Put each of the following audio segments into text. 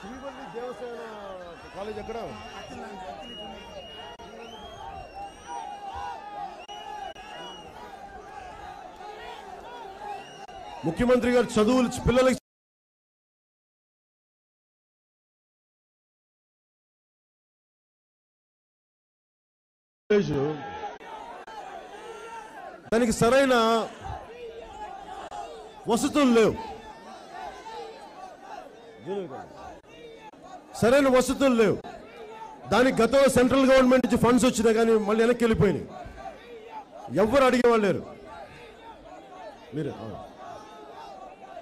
Srivalli Devasena college ఎక్కడ? ముఖ్యమంత్రి గారు చదువులు పిల్లలకి దానికి సరైన వసతులు లేవు. సరైన వసతులు లేవు. దానికి గతంలో సెంట్రల్ గవర్నమెంట్ నుంచి ఫండ్స్ వచ్చినా కానీ మళ్ళీ వెనక్కి వెళ్ళిపోయినాయి. ఎవ్వరు అడిగేవాళ్ళు లేరు. మీరు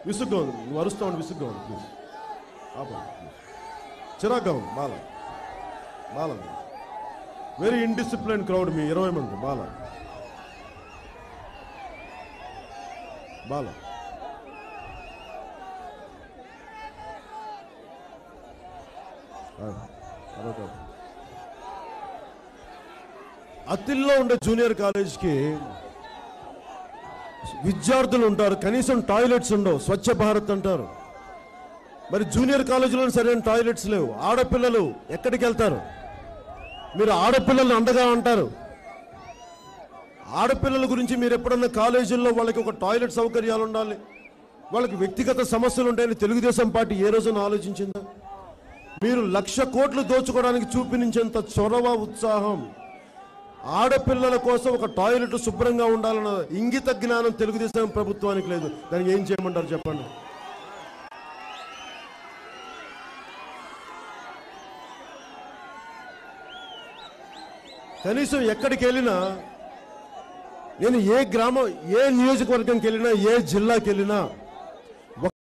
విసుగ్గా ఉంది. నువ్వు అరుస్తా ఉండి విసుగ్గా ఉంది ప్లీజ్ చిరాగ్గా ఉంది Bala Bala very indiscipline crowd మీ ఇరవై మంది బాల బాల అతిల్లో అత్తిల్లో ఉండే జూనియర్ కాలేజ్కి విద్యార్థులు ఉంటారు కనీసం టాయిలెట్స్ ఉండవు స్వచ్ఛ భారత్ అంటారు. మరి జూనియర్ కాలేజీలో సరైన టాయిలెట్స్ లేవు ఆడపిల్లలు ఎక్కడికి వెళ్తారు? మీరు ఆడపిల్లల్ని అండగా అంటారు. ఆడపిల్లల గురించి మీరు ఎప్పుడన్నా కాలేజీల్లో వాళ్ళకి ఒక టాయిలెట్ సౌకర్యాలు ఉండాలి వాళ్ళకి వ్యక్తిగత సమస్యలు ఉంటాయని తెలుగుదేశం పార్టీ ఏ రోజున ఆలోచించిందా? మీరు లక్ష కోట్లు దోచుకోవడానికి చూపించేంత చొరవ ఉత్సాహం. ఆడపిల్లల కోసం ఒక టాయిలెట్ శుభ్రంగా ఉండాలన్న ఇంగిత జ్ఞానం తెలుగుదేశం ప్రభుత్వానికి లేదు. దానికి ఏం చేయమంటారు చెప్పండి? కనీసం ఎక్కడికి వెళ్ళినా నేను ఏ గ్రామం ఏ నియోజకవర్గంకి వెళ్ళినా ఏ జిల్లాకి వెళ్ళినా